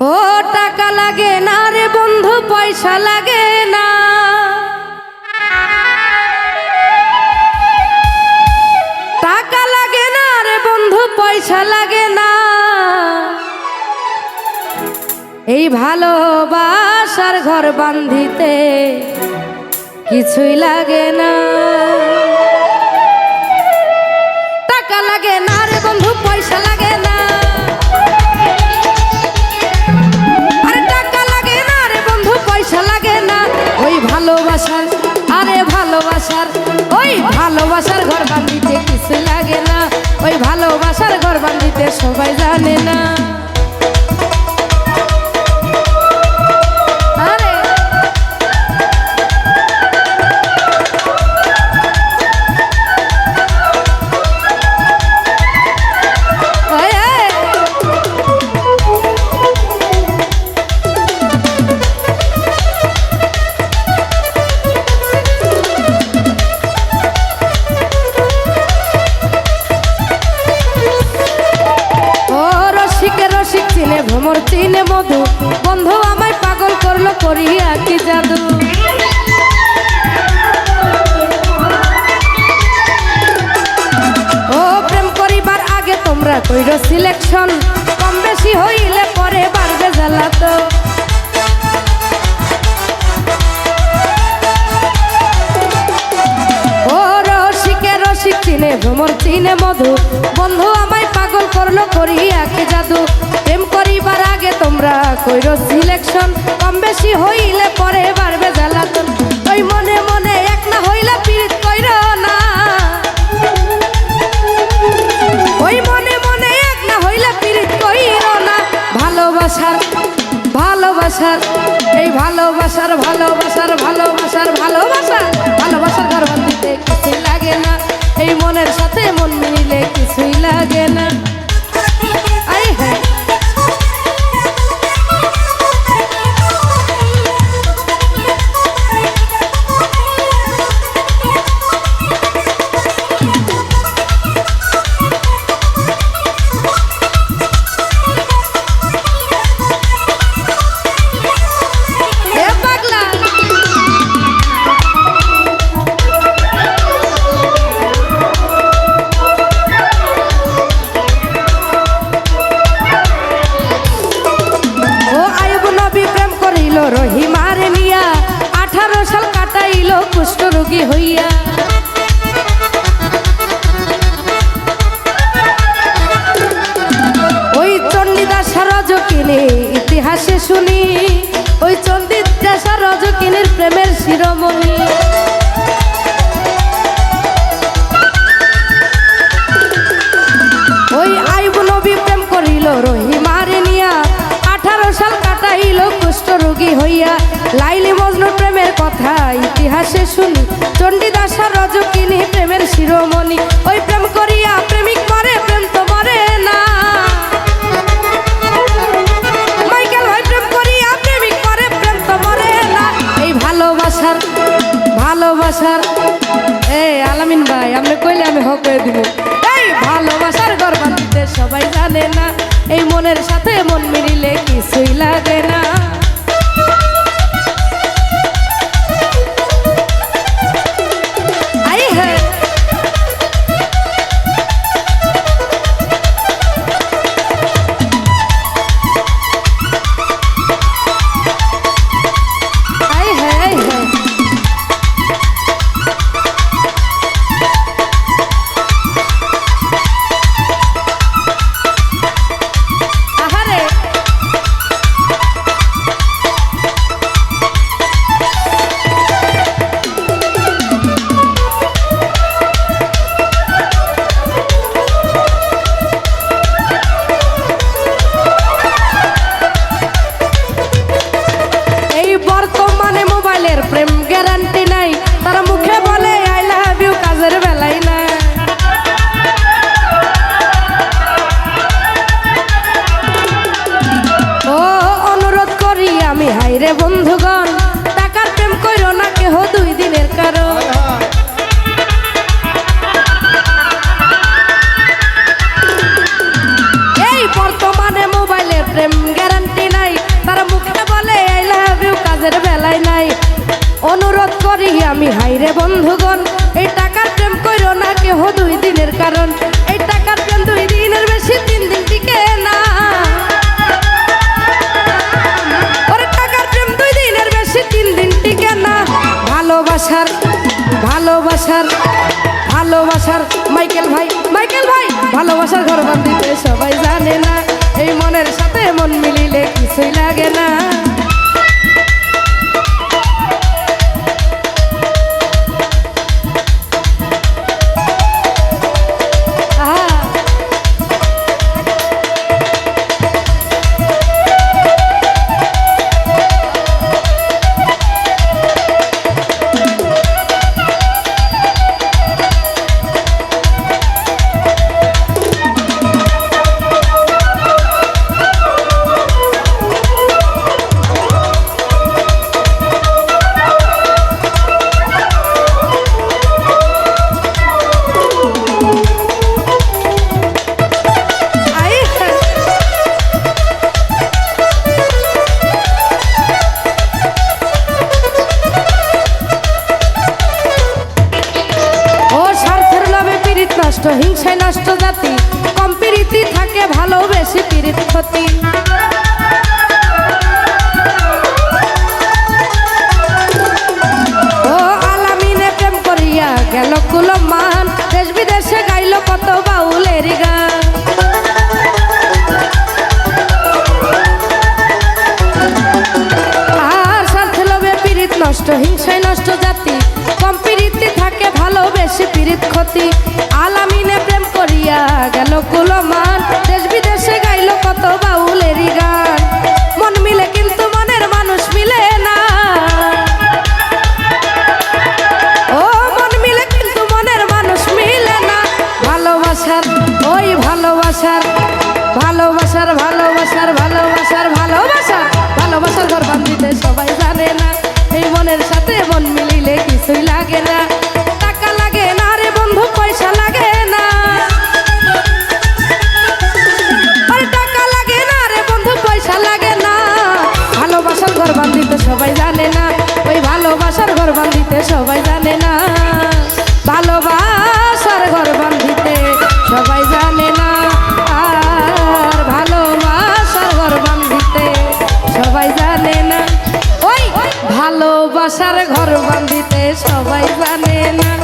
ও টাকা লাগে না রে বন্ধু, পয়সা লাগে না। টাকা লাগে না রে বন্ধু, পয়সা লাগে না। এই ভালোবাসার ঘর বান্ধিতে কিছুই লাগে না। টাকা লাগে না রে বন্ধু, পয়সা সবাই জানে না। চিনে ভ্রমর, চিনে মধু। বন্ধু, আমায় পাগল করল, করিয়া কি জাদু? ও, প্রেম করিবার আগে তোমরা কইর সিলেকশন কম বেশি হইলে পরে বাড়বে জ্বালা চিনে মধু। বন্ধু আমায় পাগল করল, করিয়া কি জাদু। প্রেম করিবার আগে তোমরা কইর সিলেকশন কম বেশি হইলে পরে বাড়বে জ্বালাতন। ওই মনে মনে এক না হইলে পীড়িত কইর না। ওই মনে মনে এক না হইলে পীড়িত কইর না। ভালোবাসার ভালোবাসার, এই ভালোবাসার ভালোবাসার ভালোবাসার ভালোবাসা ভালোবাসার গর্বান দিতে লাগে না। এই মনের সাথে মন মিলে কিছুই লাগে না। আই হ্যাঁ। করিল রহিমার নিয়া আঠারো সাল কাটাইল কুষ্ঠ রোগী হইয়া। ওই চণ্ডীদাস রজকিনী ইতিহাসে শুনি। রোগী হইয়া লাইলি মজনু প্রেমের কথা, ইতিহাসে শুনি। চণ্ডীদাসা রজকিনী প্রেমের শিরোমণি। ওই প্রেম করিয়া প্রেমিক মরে, প্রেম তো মরে না। ভালোবাসার আলামিন ভাই, আপনি কইলে আমি হক করে দিব। এই ভালোবাসার সবাই জানে না, এই মনের সাথে মন মিলিলে কিছুই লাগে করি আমি হাইরে বন্ধুগণ, এই টাকার প্রেম কইরো না কেহ দুই দিনের কারণ। এই টাকার প্রেম দুই দিনের বেশি তিন দিন টিকে না। টাকার প্রেম দুই দিনের বেশি তিন দিন টিকে না। ভালোবাসার ভালোবাসার ভালোবাসার, মাইকেল ভাই মাইকেল ভাই, ভালোবাসার ঘর বান্ধিতে সবাই জানে না। এই মনের সাথে মন মিলিলে কিছুই লাগে না। পীড়িত নষ্ট, হিংসায় নষ্ট জাতি। কম পীড়িতি থাকে, ভালো বেশি পীড়িত ক্ষতি। ও আলামিনে প্রেম করিয়া গেল কুলমান। দেশ বিদেশে গাইল কত বাউলের গান। আর স্বার্থ লোভে পীড়িত নষ্ট, হিংসায় নষ্ট জাতি। কম পীড়িতি থাকে, ভালো বেশি পীড়িত ক্ষতি। সবাই জানে না এই মনের সাথে ঘর বান্ধিতে সবাই জানে না।